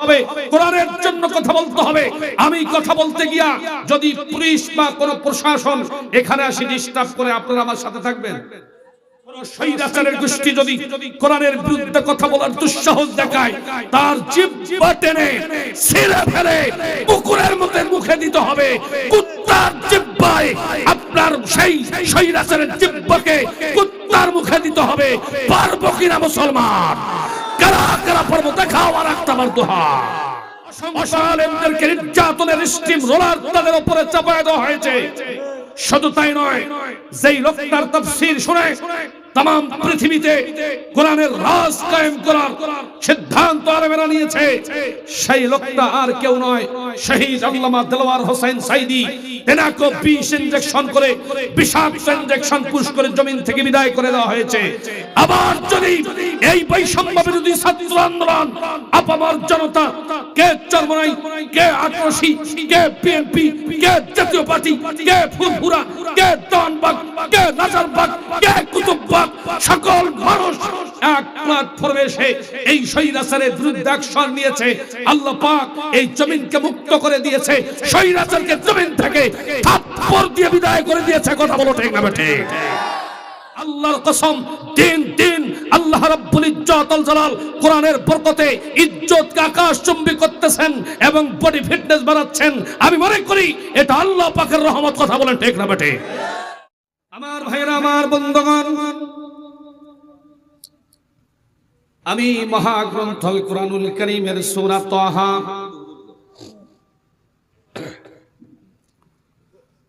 হবে। কোরআনের জন্য কথা বলতে হবে। আমি কথা বলতে গিয়া যদি পুলিশ বা প্রশাসন এখানে ডিস্টার্ব করে, আপনারা আমার সাথে থাকবেন? মুখে দিতে হবে। আপনার সেই জিহ্বাকে কুত্তার মুখে দিতে হবে। পারব কিনা মুসলমান? কারা কারা পর্ব দেখাও আর একটা আমার দোহা। অসালেমদেরকে নির্যাতনের স্টিম রোলার তাদের উপরে চাপায় দেওয়া হয়েছে। শুধু তাই নয় যেই লোকটার তফসির শুনে তাম পৃথিবীতে কোরআনের রাজ কায়েম করার সিদ্ধান্ত আরবেরা নিয়েছে। সেই লোকটা আর কেউ নয়, শহীদ আল্লামা দেলোয়ার হোসেন সাইদি। বিষ করে, বিষাক্ত পুশ করে জমিন থেকে বিদায় করে দেওয়া হয়েছে। আবার যদি এই বৈষম্য বিরোধী ছাত্র আন্দোলন আপামার জনতা, কে চরমনাই, কে আক্রোশী, কে বিএনপি কে জাতীয় পার্টি, কে কে দনবাগ, কে কে কুতুববাগ, সকল মানুষ এক প্ল্যাটফর্মে এসে এই স্বৈরাচারের বিরুদ্ধে অ্যাকশন নিয়েছে। আল্লাহ পাক এই জমিনকে মুক্ত করে দিয়েছে। স্বৈরাচারকে জমিন থেকে থাপ্পড় দিয়ে বিদায় করে দিয়েছে। কথা বলো ঠিক না ঠিক আল্লাহর কসম, দিন দিন আল্লাহ রাব্বুল ইজ্জত আল জালাল কোরআনের বরকতে ইজ্জতকে আকাশ চুম্বি করতেছেন এবং বডি ফিটনেস বাড়াচ্ছেন। আমি মনে করি এটা আল্লাহ পাকের রহমত। কথা বলেন ঠিক না বেটে আমার ভাইরা আমার বন্ধুগণ আমি মহাগ্রন্থ আল কোরআনুল করিমের সূরা তাহা।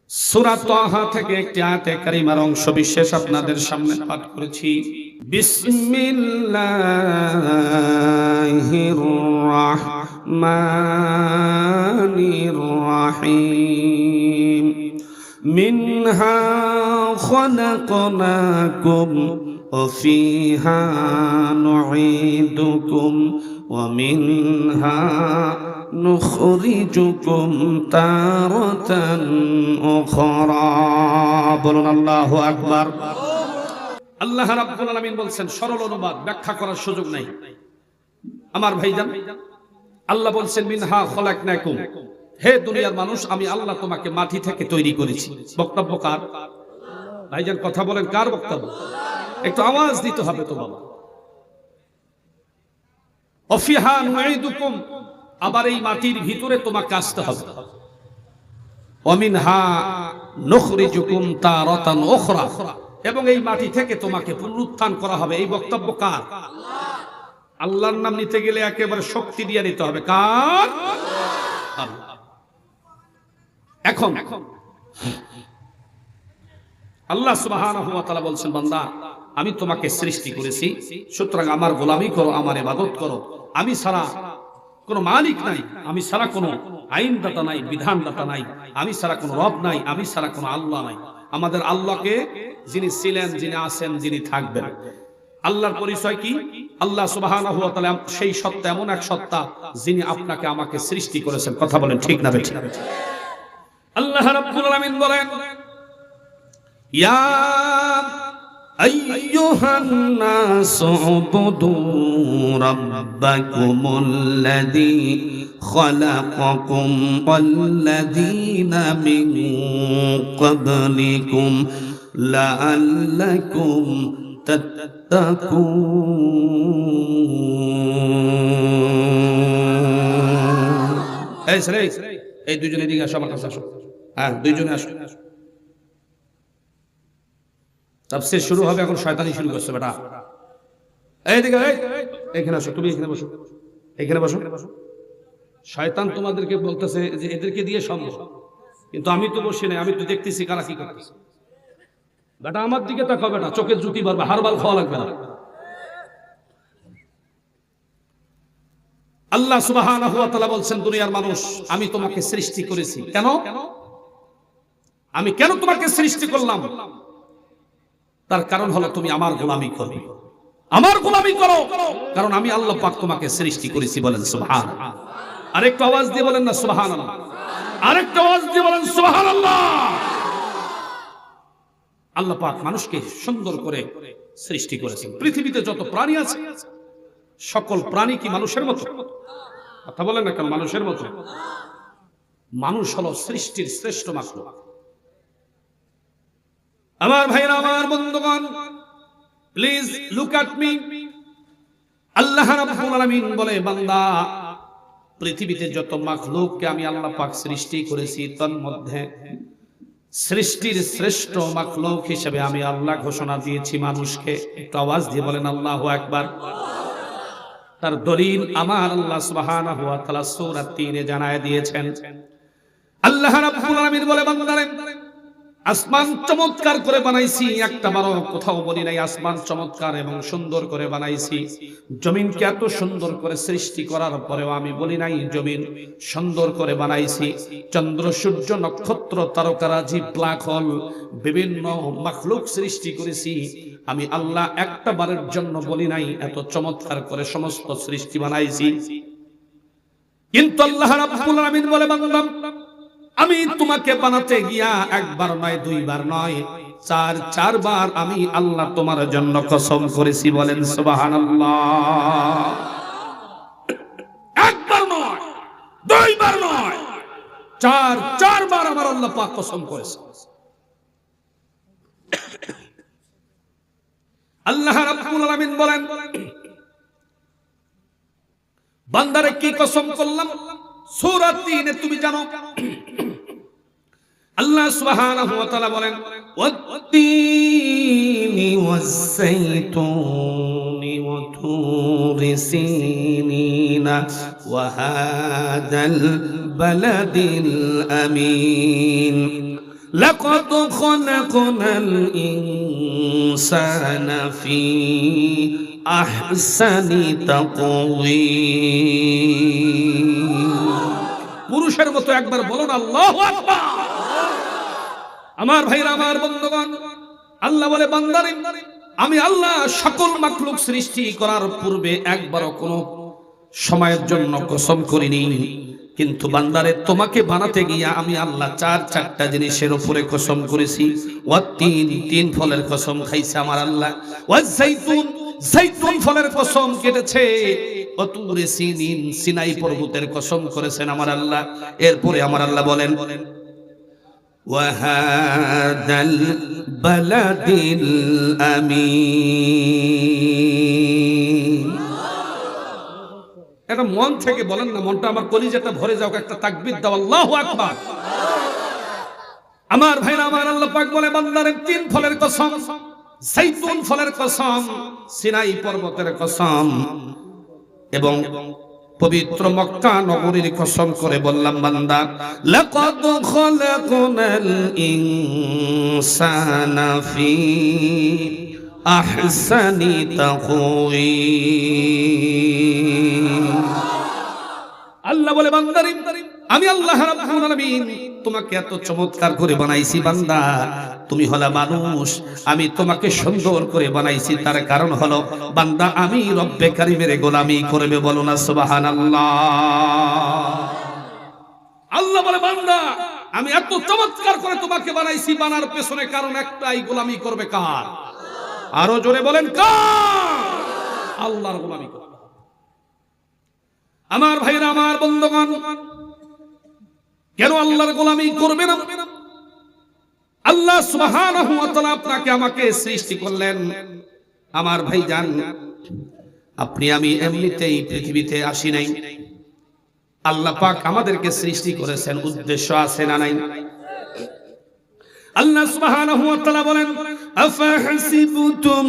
সূরা তাহা থেকে একটি আয়াতে কারিমার অংশ বিশেষ আপনাদের সামনে পাঠ করেছি। বিসমিল্লাহির রাহমানির রাহিম। মিনহা وفيها نعيدكم ومنها نخرجكم تارة أخرى বলুন আল্লাহু আকবার আল্লাহ রাব্বুল আলামিন বলছেন সরল অনুবাদ ব্যাখ্যা করার সুযোগ নাই আমার ভাইজান আল্লাহ বলছেন মিনহা খলাকনাকুম হে দুনিয়ার মানুষ আমি আল্লাহ তোমাকে মাটি থেকে তৈরি করেছি বক্তব্য কার ভাইজান কথা বলেন কার বক্তব্য একটু আওয়াজ দিতে হবে তো বাবা। আবার এই মাটির ভিতরে তোমাকে আসতে হবে। অমিন অমিনহা নখরিজুকুম তারাতান উখরা, এবং এই মাটি থেকে তোমাকে পুনরুত্থান করা হবে। এই বক্তব্য কার? আল্লাহর নাম নিতে গেলে একেবারে শক্তি দিয়ে নিতে হবে। কার। এখন এখন। আল্লাহ সুবহানাহু ওয়া তাআলা বলছেন, বান্দা আমি তোমাকে সৃষ্টি করেছি। সুতরাং আমার গোলামি করো, আমার ইবাদত করো। আমি ছাড়া কোনো মালিক নাই, আমি ছাড়া কোনো আইনদাতা নাই, বিধানদাতা নাই, আমি ছাড়া কোনো রব নাই, আমি ছাড়া কোনো আল্লাহ নাই। আমাদের আল্লাহকে যিনি ছিলেন, যিনি আছেন, যিনি থাকবেন। আল্লাহর পরিচয় কি? আল্লাহ তাআলা সেই সত্তা, এমন এক সত্তা যিনি আপনাকে আমাকে সৃষ্টি করেছেন। কথা বলেন, ঠিক না বেঠিক? আল্লাহ রাব্বুল আলামিন বলেন يا أيها الناس اعبدوا ربكم الذي خلقكم والذين من قبلكم لعلكم تتقون এই ছেলে এই দুজনে দিকে আসো আমার কাছে আসো হ্যাঁ দুইজনে আসো তাফসীর শুরু হবে এখন শয়তানি শুরু করছে বেটা। এইদিকে এই, এখানে আসো তুমি এখানে বসো। এখানে বসো। শয়তান তোমাদেরকে বলতেছে যে এদেরকে দিয়ে সম্ভব। কিন্তু আমি তো বসি নাই আমি তো দেখতেছি কারা কি করতেছে। বেটা আমার দিকে তাকাও বেটা চোখের জুতি পারবে হারবাল খাওয়া লাগবে না। আল্লাহ তাআলা বলছেন দুনিয়ার মানুষ আমি তোমাকে সৃষ্টি করেছি। কেন? আমি কেন তোমাকে সৃষ্টি করলাম? তার কারণ হলো তুমি আমার গোলামি করবে আমার গোলামি করো। কারণ আমি আল্লাহ পাক তোমাকে সৃষ্টি করেছি বলেন, সুবহান। আরেকটু আওয়াজ দিয়ে বলেন না সুবহান আরেকটু আওয়াজ দিয়ে বলেন সুবহান আল্লাহ পাক মানুষকে সুন্দর করে সৃষ্টি করেছেন। পৃথিবীতে যত প্রাণী আছে, সকল প্রাণী কি মানুষের মতো? কথা বলেন না কেন, মানুষের মতো? মানুষ হলো সৃষ্টির শ্রেষ্ঠ মাত্র। আমার ভাইরা আমার বন্ধুগণ প্লিজ লুক অ্যাট মি আল্লাহ রাব্বুল আলামিন বলে, বান্দা, পৃথিবীতে যত মাখলুককে আমি আল্লাহ পাক সৃষ্টি করেছি তন্মধ্যে সৃষ্টির শ্রেষ্ঠ মাখলুক হিসেবে আমি আল্লাহ ঘোষণা দিয়েছি মানুষকে। একটু আওয়াজ দিয়ে বলেন, আল্লাহু আকবার। তার দলিল আমার আল্লাহ সুবহানাহু ওয়া তাআলা সূরা 3 এ জানায় দিয়েছেন। আল্লাহ রাব্বুল আলামিন বলে, বান্দারে আসমান চমৎকার করে বানাইছি, একটা বারো কোথাও বলি নাই, আসমান চমৎকার এবং সুন্দর করে বানাইছি। জমিনকে এত সুন্দর করে সৃষ্টি করার পরেও আমি বলি নাই, জমিন সুন্দর করে বানাইছি। চন্দ্র, সূর্য, নক্ষত্র তারকারাজি ব্ল্যাক হল বিভিন্ন মাখলুক সৃষ্টি করেছি। আমি আল্লাহ একটা বারের জন্য বলি নাই, এত চমৎকার করে সমস্ত সৃষ্টি বানাইছি। কিন্তু আল্লাহ রাব্বুল আলামিন বলে, বান্দা আমি তোমাকে বানাতে গিয়া একবার নয়, দুইবার নয়, চার, চারবার আমি আল্লাহ তোমার জন্য কসম করেছি বলেন সুবহানাল্লাহ। একবার নয়, দুইবার নয়, চার, চারবার আমার আল্লাহ পাক কসম করেছে। আল্লাহ রাব্বুল আলামিন বলেন, বান্দারে কি কসম করলাম? সূরা 3 এ তুমি জানো আল্লাহ সুবহানাহু ওয়া তাআলা বলেন ওয়াত-তিনি ওয়াস-সাইতুনি ওয়া তুরি সিনিনা ওয়া হাদাল বালাদিল আমিন لقد خلقنا الإنسان في أحسن تقويم পুরুষের মতো একবার বলুন, আল্লাহ আমার ভাইরা, আমার বন্ধুগণ, আল্লাহ বলে, বান্দারে, আমি আল্লাহ সকল মাকলুক সৃষ্টি করার পূর্বে একবারও কোনো সময়ের জন্য কসম করিনি। কিন্তু বান্দারে, তোমাকে বানাতে গিয়া আমি আল্লাহ চার, চারটা জিনিসের উপরে কসম করেছি। ও তিন তিন ফলের কসম খাইছে আমার আল্লাহ। ও জাইতুন জাইতুন ফলের কসম কেটেছে। অতুরে সিনিন সিনাই পর্বতের কসম করেছেন আমার আল্লাহ এরপরে আমার আল্লাহ বলেন وهذا البلد الأمين এটা মন থেকে বলেন না মনটা আমার কলিজাটা ভরে যাও একটা তাকবীর দাও আল্লাহু আকবার আমার ভাইরা আমার আল্লাহ পাক বলে বান্দারের তিন ফলের কসম জাইতুন ফলের কসম সিনাই পর্বতের কসম এবং পবিত্র মক্কা নগরীর কসম করে বললাম, বান্দা, লাকাদ খালাকনাল ইনসানা ফি আহসানি তাকওয়িম। আল্লাহ বলে, বান্দারে, আমি আল্লাহ রাব্বুল আলামিন তোমাকে এত চমৎকার করে বানাইছি বান্দা। তুমি হলা মানুষ, আমি তোমাকে সুন্দর করে বানাইছি, তার কারণ হলো বান্দা, আমি রব্বে কারিমের গোলামি করবে বলো না, সুবহানাল্লাহ। আল্লাহ বলে, বান্দা, আমি এত চমৎকার করে তোমাকে বানাইছি, বানার পেছনে কারণ একটাই, গোলামি করবে কার? আরও জোরে বলেন, কার? আল্লাহর গোলামি করবে। আমার ভাইরা আমার বন্ধুগণ কেন আল্লাহর গোলামি করবে না? আল্লাহ সুবহানাহু ওয়া তাআলা আপনাকে আমাকে সৃষ্টি করলেন। আমার ভাই জান আপনি আমি এমনিতেই পৃথিবীতে আসি নাই। আল্লাহ পাক আমাদেরকে সৃষ্টি করেছেন, উদ্দেশ্য আছে না নাই? আল্লাহ সুবহানাহু ওয়া তাআলা বলেন, আফাহাসিবতুম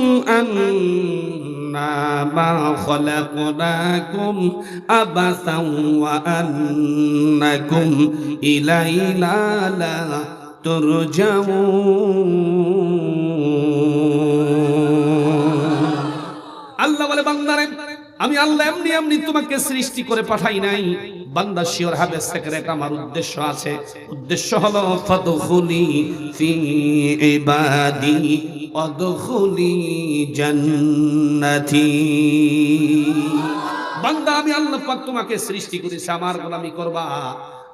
আবাসান ওয়া আন্নাকুম ইলাইনা লা তুরজাউন আল্লাহ বলে, বান্দারে, আমি আল্লাহ এমনি এমনি তোমাকে সৃষ্টি করে পাঠাই নাই। বান্দা শিওর হবে সেক্রেট আমার উদ্দেশ্য আছে। উদ্দেশ্য হলো, ফাদখুলি ফি ইবাদি ওয়াদখুলি জান্নাতি। বান্দা, আমি আল্লাহ পাক তোমাকে সৃষ্টি করেছি, আমার গোলামি করবা।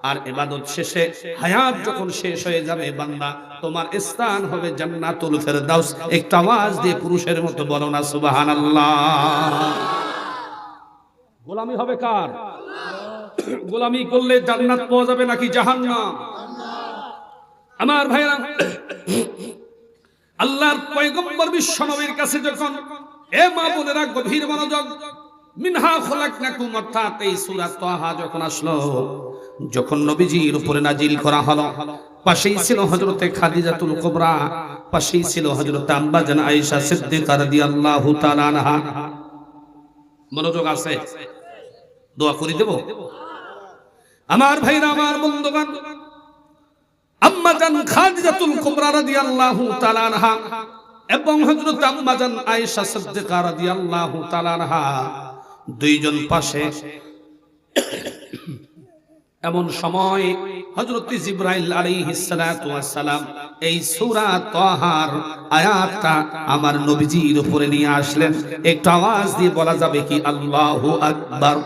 আর এবাদত শেষে হায়াত যখন শেষ হয়ে যাবে, বান্দা, তোমার স্থান হবে জান্নাতুল ফেরদাউস। একটা আওয়াজ দিয়ে পুরুষের মতো বলো না, সুবহানাল্লাহ। গোলামি হবে কার? গোলামি করলে জান্নাত পাওয়া যাবে নাকি জাহান্নাম? আমার ভাইরা আল্লাহর পয়গম্বর বিশ্ব নবীর কাছে যখন, এ মা বোনেরা, গভীর মনোযোগ, মিনহা খলাকনাকুম অর্থাৎ এই সূরা তাহা যখন আসলো, যখন নবীজির উপরে নাজিল করা হলো, পাশেই ছিল হযরতে খাদিজাতুল কুবরা, পাশেই ছিল হযরতে আম্মা জান আয়েশা সিদ্দিকা রাদিয়াল্লাহু তাআলা আনহা। মনোযোগ আছে? দোয়া করে দেব? আমার ভাইরা, আমার বন্ধুগণ এবং পাশে এমন সময় হযরত জিবরাইল আলাইহিস সালাম এই সূরা তাহার আয়াতটা আমার নবীজির উপরে নিয়ে আসলেন। একটু আওয়াজ দিয়ে বলা যাবে কি? আল্লাহু আকবার।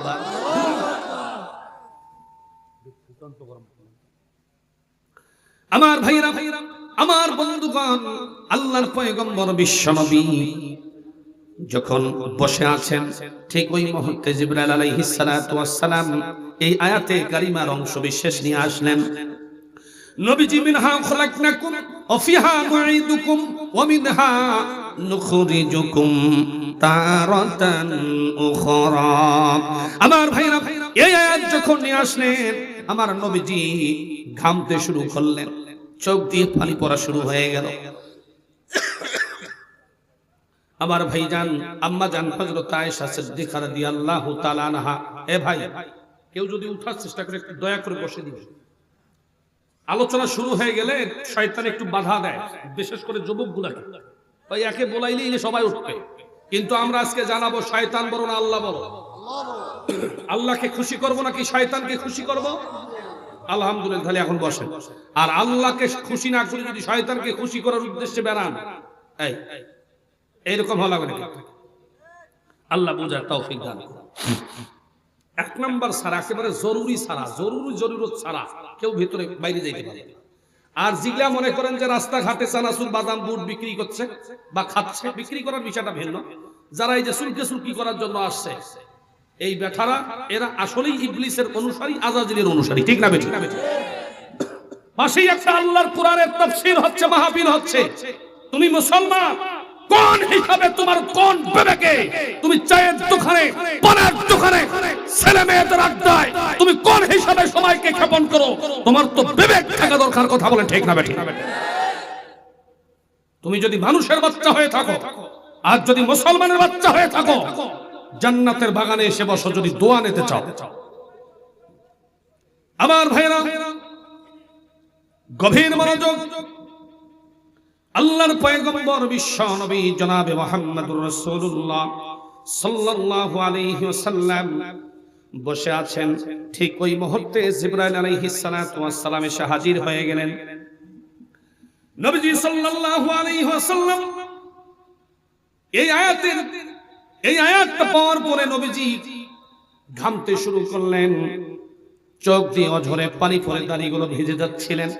আমার ভাইরা, আমার বন্ধুগণ, আল্লাহর পয়গম্বর বিশ্বনবী যখন বসে আছেন, ঠিক ওই মুহূর্তে জিবরাইল আলাইহিস সালাতু সালাম এই আয়াতে কারিমার অংশ বিশেষ নিয়ে আসলেন। নবীজি, মিনহা খলাকনাকুম ওয়া ফিহা নুঈদুকুম ওয়া মিনহা নুখরিজুকুম তারাতান উখরা। আমার ভাইরা, এই আয়াত যখন নিয়ে আসলেন, আমার নবীজি ঘামতে শুরু করলেন। চোখ দিয়ে পানি পড়া শুরু হয়ে গেল। আমার ভাই যান আম্মা যান হযরত আয়েশা সিদ্দিকা রাদিয়াল্লাহু তাআলা আনহা। এ ভাই, কেউ যদি উঠার চেষ্টা করে একটু দয়া করে বসে দিবে আলোচনা শুরু হয়ে গেলে শয়তান একটু বাধা দেয়, বিশেষ করে যুবকগুলাকে। ওই একে বলাইলেই এলে সবাই উঠবে। কিন্তু আমরা আজকে জানাব, শয়তান বলো না আল্লাহ বলো। আল্লাহকে খুশি করব নাকি শয়তানকে খুশি করব? আলহামদুলিল্লাহ, তাহলে এখন বসেন। আর আল্লাহকে খুশি না করে যদি শয়তানকে খুশি করার উদ্দেশ্যে বেড়ান, এই এইরকম হওয়া লাগবে আল্লাহ বুঝার তৌফিক দান এক নাম্বার ছাড়া একেবারে জরুরি ছাড়া জরুরি জরুরত ছাড়া কেউ ভিতরে, বাইরে যাইতে পারে আর যেগুলা মনে করেন যে রাস্তাঘাটে চানাচুর, বাদাম, বুট বিক্রি করছে বা খাচ্ছে, বিক্রি করার বিষয়টা ভিন্ন। যারা এই যে সুলকে সুলকি করার জন্য আসছে এই বেঠারা এরা আসলেই ইবলিসের অনুসারী, আজাজিলের অনুসারী, ঠিক না বেঠিক? পাশেই একটা আল্লাহর কোরআনের তাফসীর হচ্ছে, মাহফিল হচ্ছে। তুমি মুসলমান, কোন হিসাবে তোমার কোন বিবেকে? তুমি চায়ের দোকানে, পানের দোকানে ছেলে মেয়েদের আড্ডায়, তুমি কোন হিসাবে সময়কে ক্ষেপণ করো? তোমার তো বিবেক থাকা দরকার, কথা বলে ঠিক না বেঠিক? তুমি যদি মানুষের বাচ্চা হয়ে থাকো, আর যদি মুসলমানের বাচ্চা হয়ে থাকো জান্নাতের বাগানে এসে বসো, যদি দোয়া নিতে চাও। আমার ভাইরা গভীর মনোযোগ, আল্লাহর পয়গম্বর বিশ্ব নবী জনাবে মোহাম্মদুর রাসূলুল্লাহ সাল্লাল্লাহু আলাইহি ওয়াসাল্লাম বসে আছেন। ঠিক ওই মুহূর্তে জিবরাইল আলাইহিস সালাতু ওয়াস সালাম এসে হাজির হয়ে গেলেন। নবীজি সাল্লাল্লাহু আলাইহি ওয়াসাল্লাম এই আয়াতের এই আয়াতটা পাওয়ার পরে নবীজি ঘামতে শুরু করলেন। চোখ দিয়ে অঝরে পানি পরে দাড়িগুলো ভিজে যাচ্ছিলেন।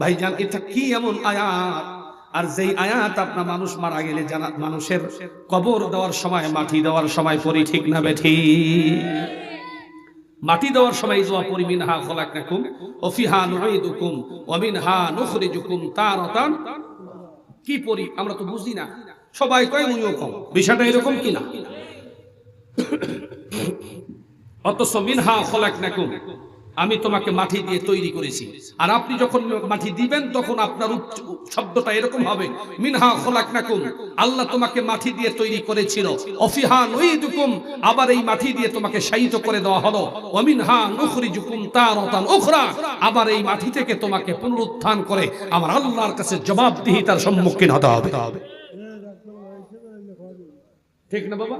ভাইজান, এটা কি এমন আয়াত? আর যেই আয়াত আপনার মানুষ মারা গেলে জানা মানুষের কবর দেওয়ার সময়, মাটি দেওয়ার সময় পরি ঠিক না বেঠি? মাটি দেওয়ার সময় দোয়া পরি মিনহা খলাকনাকুম, ও ফিহা নুঈদুকুম ওয়া মিনহা নুখরিজুকুম তারাতান। কি পরি আমরা তো বুঝি না। সবাই কয় উনিও কম বিষয়টা এরকম কি না অথচ মিনহা খলাকনাকুম, আমি তোমাকে মাটি দিয়ে তৈরি করেছি। আর আপনি যখন মাটি দিবেন, তখন আপনার শব্দটা এরকম হবে, মিনহা খলাকনাকুম, আল্লাহ তোমাকে মাটি দিয়ে তৈরি করেছিল। অফিহা নুইদুকুম, আবার এই মাটি দিয়ে তোমাকে শায়িত করে দেওয়া হলো। অমিনহা নুখরিজুকুম তারাতান উখরা, আবার এই মাটি থেকে তোমাকে পুনরুত্থান করে। আমার আল্লাহর কাছে জবাবদিহিতার সম্মুখীন হতে হবে। ঠিক না বাবা?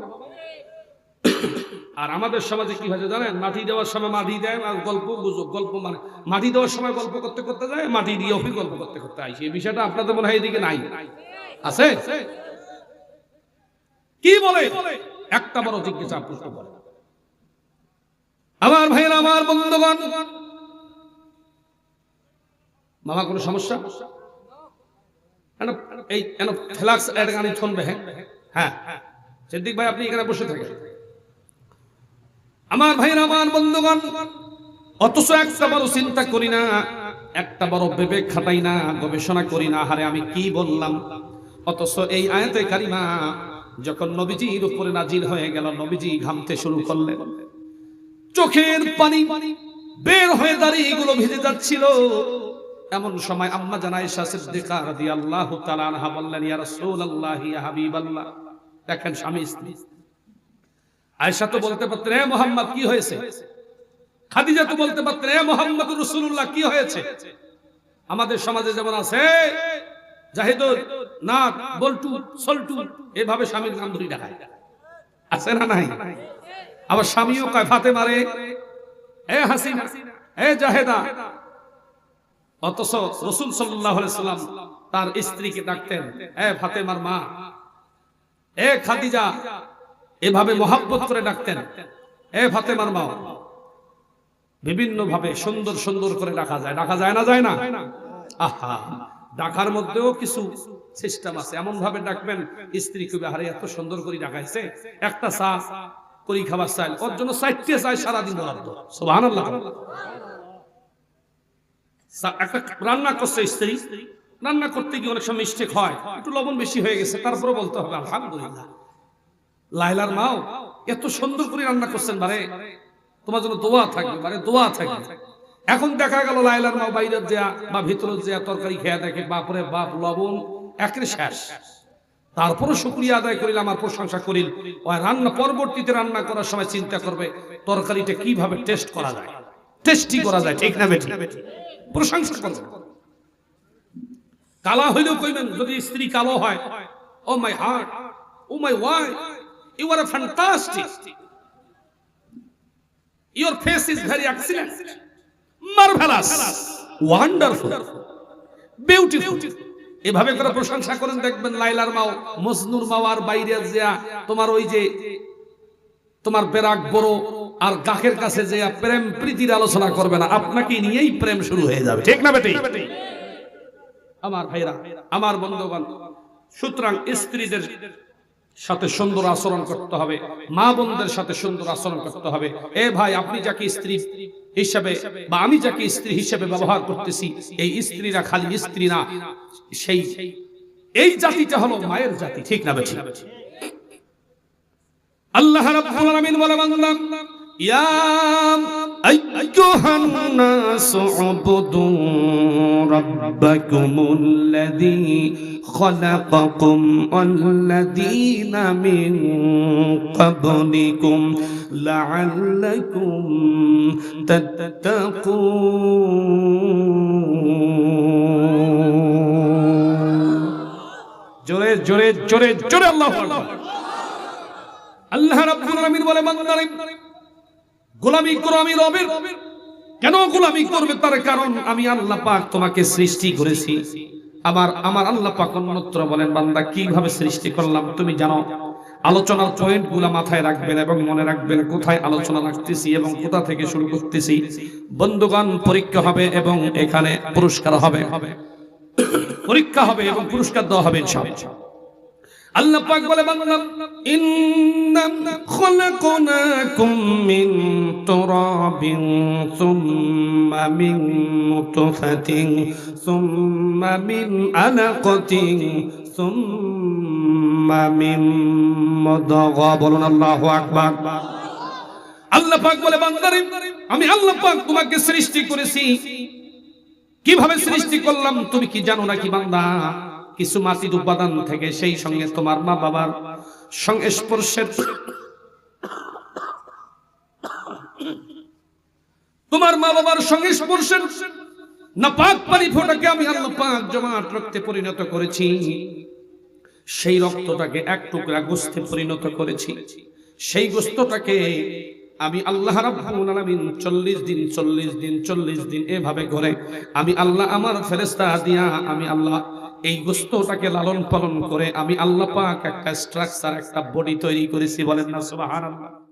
আর আমাদের সমাজে কি হয়েছে জানেন? মাটি দেওয়ার সময় মাটি দেয় আর গল্প, গুজব, গল্প মানে মাটি দেওয়ার সময় গল্প করতে করতে যায়, মাটি দিয়ে অফি গল্প করতে করতে আসে এই বিষয়টা আপনাদের মনে হয় এদিকে নাই? আছে? কি বলে? একটা বড় জিজ্ঞাসা প্রশ্ন করে আমার ভাইয়ের, আমার বন্ধুগণ, মামা, কোনো সমস্যা? এই ফ্লাক্স এর গানে শুনবে হ্যাঁ? হ্যাঁ। সিদ্দিক ভাই, আপনি এখানে বসে থাকেন। আমার ভাইরা আমার বন্ধুগণ, অথচ একটা বড় চিন্তা করি না, একটা বড় বিবেক খাটাই না, গবেষণা করি না, হারে আমি কি বললাম? অথচ এই আয়াতে কারিমা, যখন নবীজির উপরে নাজিল হয়ে গেল, নবীজি ঘামতে শুরু করলেন। চোখের পানি বের হয়ে দাঁড়িয়ে এগুলো ভিজে যাচ্ছিল। এমন সময় আম্মা জানাই সিদ্দিকা রাদিয়াল্লাহু তাআলা আনহা বললেন, ইয়া রাসূলুল্লাহ, ইয়া হাবিবাল্লাহ। দেখেন স্বামী স্ত্রী। আয়েশা তো বলতে পারতেন, হে মোহাম্মদ, কি হয়েছে? খাদিজা তো বলতে পারতেন, হে মোহাম্মদ রাসূলুল্লাহ, কি হয়েছে? আমাদের সমাজে যেমন আছে জাহিদুর নাক বল্টু, সল্টু, এভাবে স্বামীর নাম ধরে আছে না নাই? আবার স্বামীও মারে এ এ জাহেদা। অথচ রসুল সাল্লাম তার স্ত্রীকে ডাকতেন, এ ফাতেমার মা এ খাদিজা, এভাবে মহাব্বত করে ডাকতেন। এ ফাতেমার মা বিভিন্ন ভাবে সুন্দর সুন্দর করে ডাকা যায়। ডাকা যায় না যায় না? আহা, ডাকার মধ্যেও কিছু সিস্টেম আছে। এমন ভাবে ডাকবেন, স্ত্রী খুবই হারে এত সুন্দর করে ডাকাইছে। একটা চা, করি খাবার চাইল ওর জন্য চাইতে চাই সারাদিন বরাদ্দ। সুবহানাল্লাহ। একটা রান্না করছে স্ত্রী। রান্না করতে গিয়ে অনেক সময় মিস্টেক হয়, একটু লবণ বেশি হয়ে গেছে, তারপরে বলতে হবে, আলহামদুলিল্লাহ। লাইলার মাও, এত সুন্দর করে রান্না করছেন বারে। তোমার জন্য দোয়া থাকবে মানে দোয়া থাকবে। এখন দেখা গেল লাইলার মা বাইরের দেয়া বা ভিতরের দেয়া তরকারি খেয়ে দেখে, বাপরে বাপ, লবণ একের শেষ। তারপরে শুক্রিয়া আদায় করিল, আমার প্রশংসা করিল। ওই রান্না, পরবর্তীতে রান্না করার সময় চিন্তা করবে, তরকারিটা কীভাবে টেস্ট করা যায়? টেস্টি করা যায়, ঠিক না বেঠিক প্রশংসা করবে। কালা হইলেও কইবেন, যদি স্ত্রী কালো হয়, ও my heart, oh my why you are fantastic. Your face is very excellent. Marvellous. Wonderful. Beautiful. এভাবে করে প্রশংসা করেন, দেখবেন লাইলার মাও, মজনুর মাওয়ার বাইরে যা তোমার ওই যে তোমার বেরাক বড় আর গাকের কাছে যে প্রেম প্রীতির আলোচনা করবে না। আপনাকে নিয়েই প্রেম শুরু হয়ে যাবে। ঠিক না বেটি? আমার ভাইরা, আমার বন্ধুগণ, সুতরাং স্ত্রীদের সাথে সুন্দর আচরণ করতে হবে, মা বোনদের সাথে সুন্দর আচরণ করতে হবে। এ ভাই, আপনি যাকে স্ত্রী হিসাবে বা আমি যাকে স্ত্রী হিসাবে ব্যবহার করতেছি, এই স্ত্রীরা খালি স্ত্রী না, সেই, এই জাতিটা হলো মায়ের জাতি, ঠিক না বেঠিক? আল্লাহ রাব্বুল আলামিন বলে, বান্দা, ইয়া আইয়ুহান নাস উবুদু রাব্বাকুমুল্লাযী খালাকাকুম ওয়াল্লাযীনা মিন ক্বাবলিকুম লাআল্লাকুম তাত্তাকুন জোরে জোরে জোরে জোরে আল্লাহু আল্লাহ রাব্বুল আলামিন বলে বান্দারে গোলামি করো আমি রবের। কেন গোলামি করবে? তার কারণ আমি আল্লাহ পাক তোমাকে সৃষ্টি করেছি। আমার আমার আল্লাহ পাক অন্যত্র বলেন, বান্দা, কীভাবে সৃষ্টি করলাম তুমি জানো? আলোচনার পয়েন্টগুলা মাথায় রাখবেন এবং মনে রাখবেন কোথায় আলোচনা রাখতেছি এবং কোথা থেকে শুরু করতেছি। বন্ধুগণ, পরীক্ষা হবে এবং এখানে পুরস্কার হবে। পরীক্ষা হবে এবং পুরস্কার দেওয়া হবে ইনশাআল্লাহ। আল্লাহ পাক বলে, বান্দা ইন্না খলাকনাকুম মিন তুরাবিন সুম্মা মিন নুতফাতিন সুম্মা মিন আলাকাতিন সুম্মা মিন মুদগা। বলুন আল্লাহু আকবার। আল্লাহ পাক বলে বান্দারে আমি আল্লাহ পাক তোমাকে সৃষ্টি করেছি। কীভাবে সৃষ্টি করলাম তুমি কি জানো নাকি, বান্দা? কিছু মাটির উপাদান থেকে সেই সঙ্গে তোমার মা বাবার সংস্পর্শের তোমার মা বাবার সংস্পর্শের না পাক পানি ফোটাকে আমি আল্লাহ পাক জমাট রক্তে পরিণত করেছি। সেই রক্তটাকে এক টুকরা গোস্তে পরিণত করেছি। সেই গোস্তটাকে আমি আল্লাহ রাব্বুল আলামিন 40 দিন 40 দিন 40 দিন এভাবে করে আমি আল্লাহ আমার ফেরেশতা দিয়া আমি আল্লাহ এই গোস্তটাকে লালন পালন করে আমি আল্লাহ পাক একটা স্ট্রাকচার একটা বডি তৈরি করেছি, বলেন না সুবহানাল্লাহ।